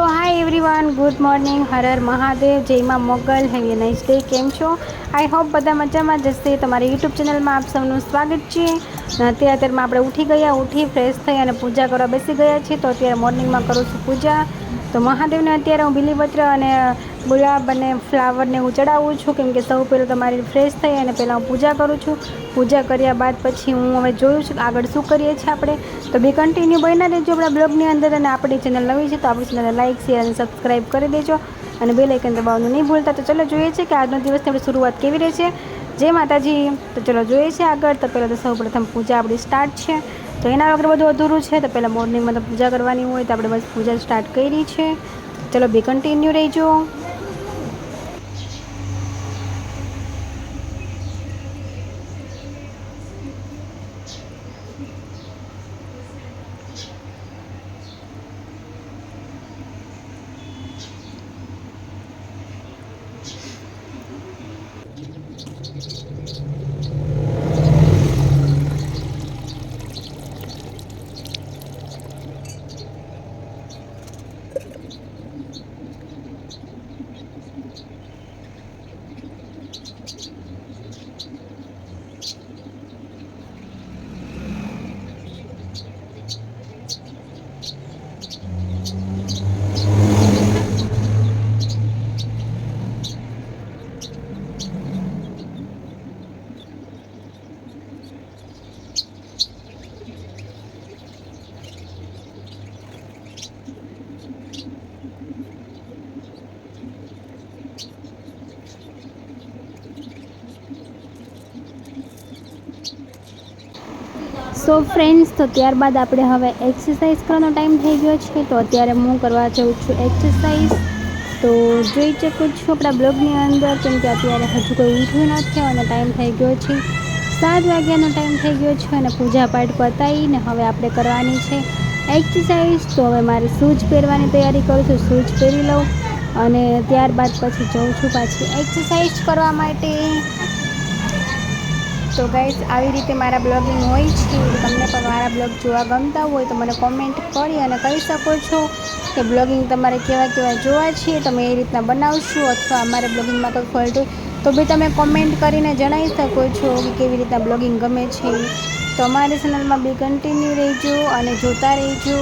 તો hi everyone, good morning Har Har Mahadev, જયમાં Mogal have a nice day, કેમ છો? I hope બધા મજામાં જશે તમારી યુટ્યુબ ચેનલમાં આપ સૌનું સ્વાગત છે. અત્યારે અત્યારમાં આપણે ઉઠી ગયા, ઉઠી ફ્રેશ થઈ અને પૂજા કરવા બેસી ગયા છીએ. તો અત્યારે મોર્નિંગમાં કરું છું પૂજા. તો મહાદેવને અત્યારે હું બિલીપત્ર અને ગુલાબ અને ફ્લાવરને હું ચડાવું છું, કેમ કે સૌ પહેલાં તમારી ફ્રેશ થઈ અને પહેલાં હું પૂજા કરું છું. પૂજા કર્યા બાદ પછી હું હવે જોયું છું આગળ શું કરીએ છીએ આપણે. તો બી કન્ટિન્યુ બન્યા રહેજો આપણા બ્લોગની અંદર અને આપણી ચેનલ નવી છે તો આપણી ચેનલને લાઇક શેર અને સબસ્ક્રાઈબ કરી દેજો. અને બે લાઇકન દબાવવાનું નહીં ભૂલતા. તો ચલો જોઈએ છે કે આજનો દિવસની આપણી શરૂઆત કેવી રહે છે જય માતાજી. તો ચલો જોઈએ છે આગળ. તો પહેલાં તો સૌ પ્રથમ પૂજા આપણી સ્ટાર્ટ છે. તો એના વગર બધું અધૂરું છે. તો પહેલાં મોર્નિંગમાં તો પૂજા કરવાની હોય તો આપણે બસ પૂજા સ્ટાર્ટ કરી છે. ચલો બી કન્ટિન્યુ રહેજો. સો ફ્રેન્ડ્સ તો ત્યારબાદ આપણે હવે એક્સરસાઇઝ કરવાનો ટાઈમ થઈ ગયો છે, તો અત્યારે હું કરવા જાઉં છું એક્સરસાઇઝ તો જોઈ શકું છું આપણા બ્લોગની અંદર, કેમ કે અત્યારે હજુ કોઈ ઉઠ્યું નથી અને ટાઈમ થઈ ગયો છે. સાત વાગ્યાનો ટાઈમ થઈ ગયો છે અને પૂજા પાઠ પતાવીને હવે આપણે કરવાની છે એક્સરસાઇઝ તો હવે મારે શૂઝ પહેરવાની તૈયારી કરું છું શૂઝ પહેરી લઉં અને ત્યારબાદ પછી જાઉં છું પાછી એક્સરસાઇઝ કરવા માટે. તો ગાઈઝ આવી રીતે મારા બ્લોગિંગ હોય છે. તમને પણ મારા બ્લોગ જોવા ગમતા હોય તો મને કોમેન્ટ કરી અને કહી શકો છો કે બ્લોગિંગ તમારે કેવા કેવા જોવા છે. તમે એ રીતના બનાવશો અથવા અમારા બ્લોગિંગમાં કોઈ ફોલ્ટ તો બી તમે કોમેન્ટ કરીને જણાવી શકો છો કે કેવી રીતના બ્લોગિંગ ગમે છે. તો અમારી ચેનલમાં બી કન્ટિન્યુ રહેજો અને જોતા રહેજો.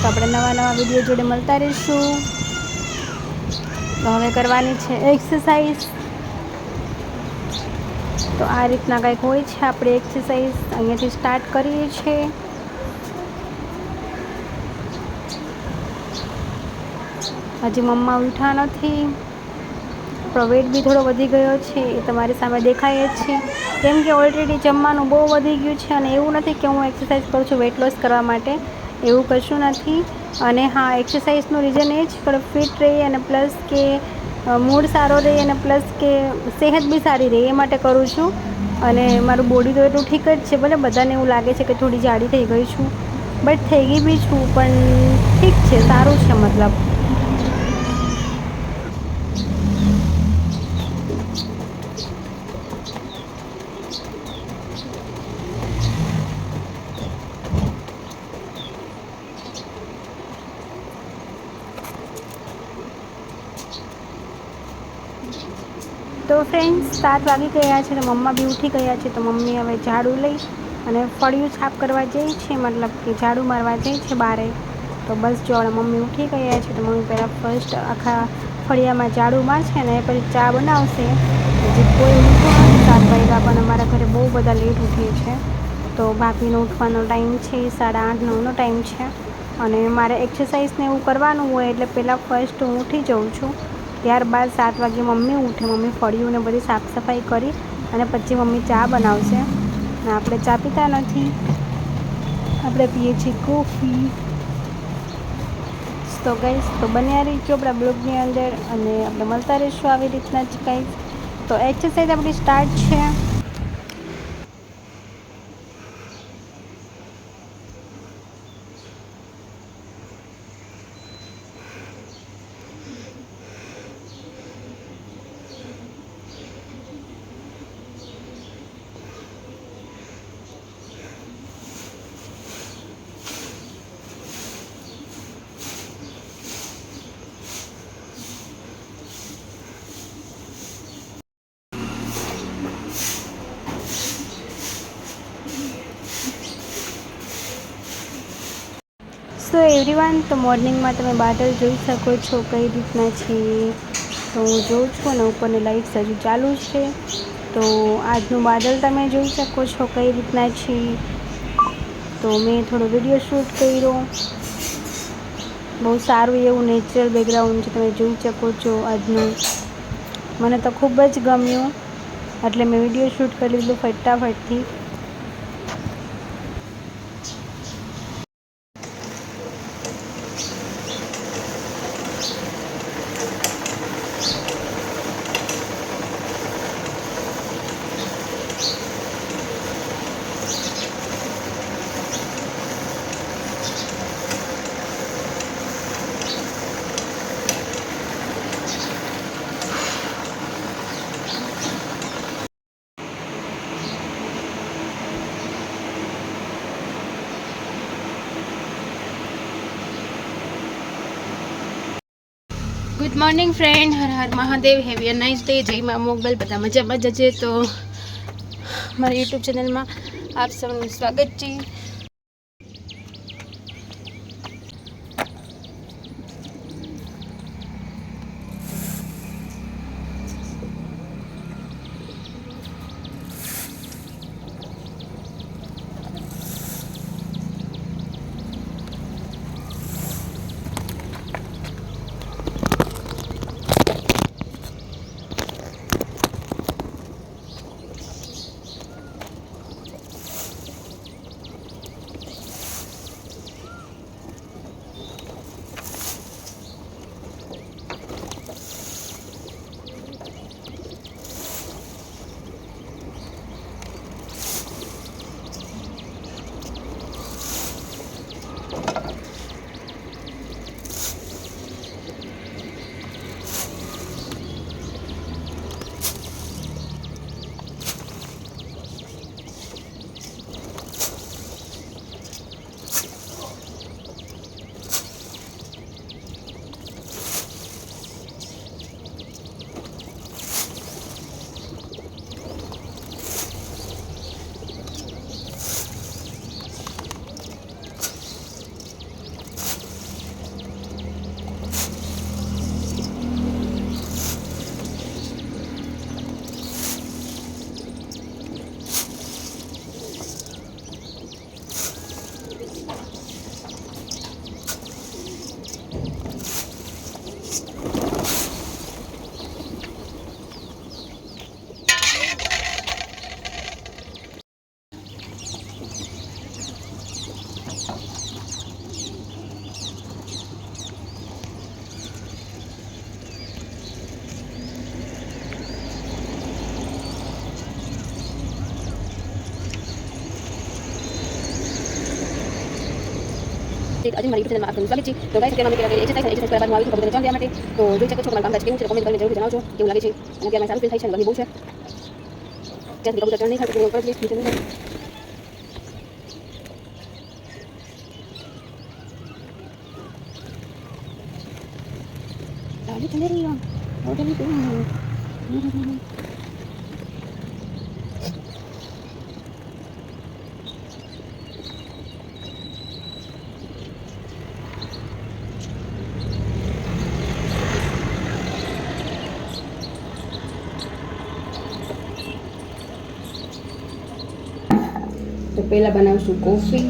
તો આપણે નવા નવા વીડિયો જોડે મળતા રહીશું. હવે કરવાની છે એક્સરસાઇઝ તો આ રીતના કંઈક હોય છે. આપણે એક્સરસાઇઝ અહીંયાથી સ્ટાર્ટ કરીએ છીએ. હજી મમ્મા ઉઠા નથી. આપણો વેટ બી થોડો વધી ગયો છે. એ તમારી સામે દેખાય જ છે. કેમ કે ઓલરેડી જમવાનું બહુ વધી ગયું છે અને એવું નથી કે હું એક્સરસાઇઝ કરું છું વેટ લોસ કરવા માટે. એવું કશું નથી. અને હા એક્સરસાઇઝનું રીઝન એ જ, પણ ફિટ રહી અને પ્લસ કે મૂડ સારો રહે અને પ્લસ કે સેહત બી સારી રહે એ માટે કરું છું. અને મારું બોડી તો એટલું ઠીક જ છે, ભલે બધાને એવું લાગે છે કે થોડી જાડી થઈ ગઈ છું બટ થઈ ગઈ બી છું, પણ ઠીક છે, સારું છે મતલબ તો ફ્રેન્ડ્સ સાત વાગી ગયા છે તો મમ્મા બી ઉઠી ગયા છે તો મમ્મી હવે ઝાડુ લઈ અને ફળિયું સાફ કરવા જઈ છે, મતલબ કે ઝાડુ મારવા જઈ છે બારે. તો બસ જો મમ્મી ઉઠી ગયા છે તો મમ્મી પહેલાં ફર્સ્ટ આખા ફળિયામાં ઝાડુ મારશે ને પછી ચા બનાવશે. હજી કોઈ ઉઠવા નથી, સાત વાગ્યા પણ અમારા ઘરે બહુ બધા લેટ ઉઠીએ છે. તો ભાભીનો ઉઠવાનો ટાઈમ છે, સાડા આઠ, નવનો ટાઈમ છે. અને મારે એક્સરસાઇઝને એવું કરવાનું હોય એટલે પહેલાં ફર્સ્ટ હું ઉઠી જાઉં છું. ત્યારબાદ સાત વાગે મમ્મી ઉઠે. મમ્મી ફળિયું ને બધી સાફ સફાઈ કરી અને પછી મમ્મી ચા બનાવશે. ને આપણે ચા પીતા નથી. આપણે પીએ છીએ કોફી. તો કંઈ તો બન્યા રહીશું આપણા બ્લોગની અંદર અને આપણે મળતા રહીશું આવી રીતના જ કંઈ તો એક્સરસાઇઝ આપણી સ્ટાર્ટ છે. એવરીવન તો મોર્નિંગમાં તમે બાદલ જોઈ શકો છો કઈ રીતના છે. તો હું જોઉં છું અને ઉપરની લાઇટ્સ હજુ ચાલુ છે. તો આજનું બાદલ તમે જોઈ શકો છો કઈ રીતના છે. તો મેં થોડો વીડિયો શૂટ કર્યો. બહુ સારું એવું નેચરલ બેકગ્રાઉન્ડ છે, તમે જોઈ શકો છો આજનું. મને તો ખૂબ જ ગમ્યું. એટલે મેં વીડિયો શૂટ કરી લીધું ફટાફટથી. Good morning friend Har Har Mahadev. Have a nice day જય મા મોગલ. બધા મજામાં જજે તો મારી યુટ્યુબ ચેનલમાં આપ સૌનું સ્વાગત છે. આજે મારી ચેનલમાં આપનું સ્વાગત છે. તો ગાઈસ અત્યારે અમે એક્સરસાઇઝ અને એક્સરસાઇઝ બાદ હું આવી છું જાણ દેવા માટે. તો જોઈ શકો છો મારું કામકાજ કેવું છે કોમેન્ટ કરીને જરૂર જણાવજો કેવું લાગે છે. અને અત્યારે સારું ફીલ થાય છે અને ગમી બહુ છે. ત્યાં કબૂતર ચણ નહીં થાય તો ઉપર પ્લીઝ નીચે નહીં જાય. Dale, Valeria. Ahora પહેલાં બનાવશું કોફી.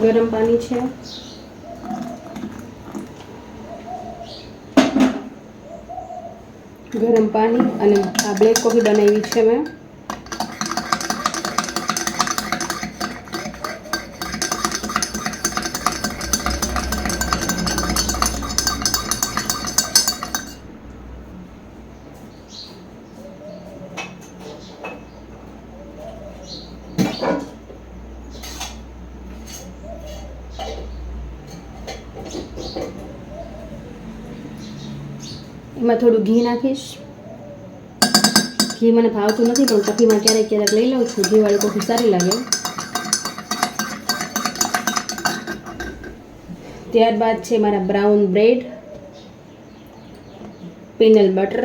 ગરમ પાણી છે. ગરમ પાણી અને આ બ્લેક કોફી બનાવી છે મેં. એમાં થોડું ઘી નાખીશ. ઘી મને ભાવતું નથી, પણ કોફીમાં ક્યારેક ક્યારેક લઈ લઉં છું. ઘીવાળી કોફી સારી લાગે. ત્યારબાદ છે મારા brown bread, peanut butter.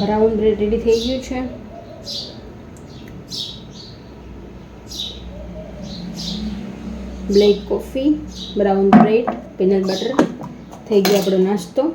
Brown bread ready થઈ ગયું છે. Black coffee, brown bread, peanut butter. થઈ ગયો આપણો નાસ્તો.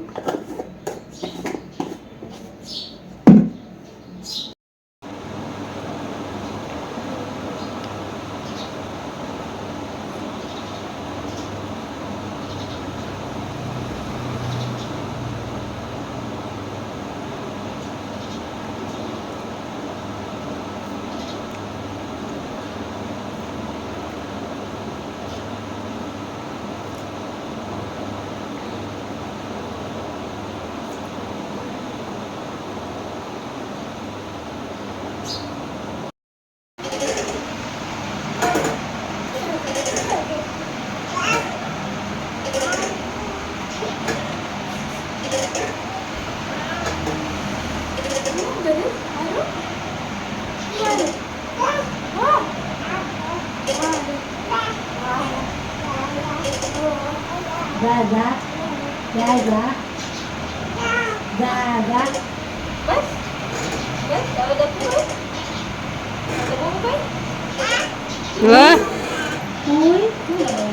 જા જા જા જા જા જા વાહ ફૂલ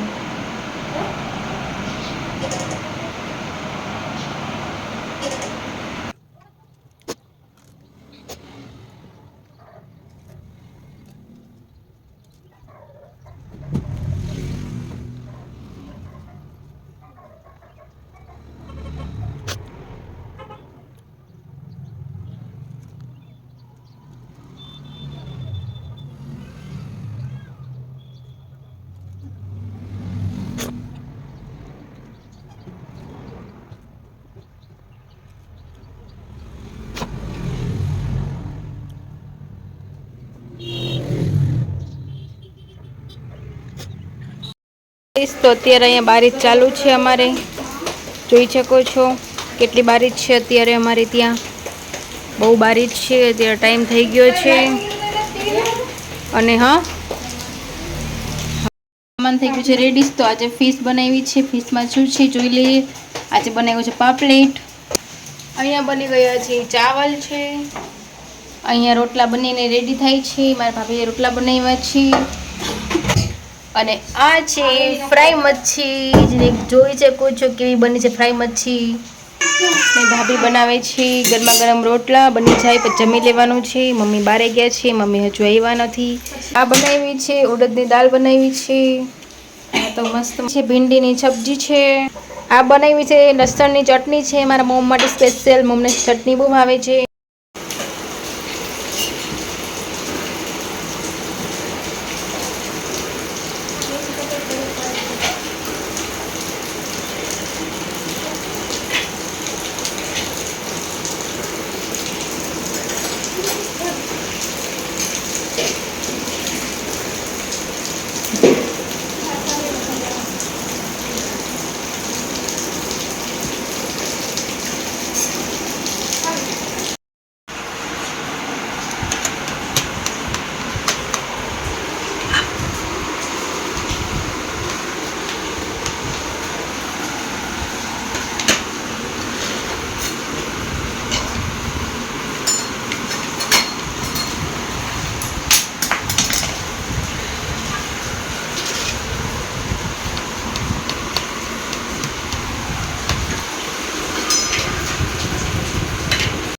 તો અત્યારે અહીંયા બારીશ ચાલુ છે અમારે. જોઈ શકો છો કેટલી બારીશ છે અત્યારે અમારે ત્યાં. બહુ બારીશ છે, અત્યારે ટાઈમ થઈ ગયો છે. અને હા. સામાન થઈ ગયું છે રેડીશ તો આજે ફિશ બનાવી છે. ફિશમાં શું છે જોઈ લઈએ. આજે બનાવ્યું છે પાપલેટ. અહીંયા બની ગયા છે ચાવલ છે. અહીંયા રોટલા બનીને રેડી થાય છે. મારા ભાભીએ રોટલા બનાવ્યા છે. અને આ છે ફ્રાય મચ્છી. જેને જોઈ શકો છો કેવી બની છે ફ્રાય મચ્છી? ભાભી બનાવે છે, ગરમા ગરમ રોટલા, બની જાય પછી જમી લેવાનું છે. મમ્મી બારે ગયા છે, મમ્મી હજુ આવ્યા નથી. આ બનાવી છે, ઉડદની દાળ બનાવી છે. આ તો મસ્ત છે, ભીંડીની સબ્જી છે. આ બનાવી છે, લસણની ચટણી છે. મારા મોમ માટે સ્પેશિયલ મોમને ચટણી બહુ ભાવે છે.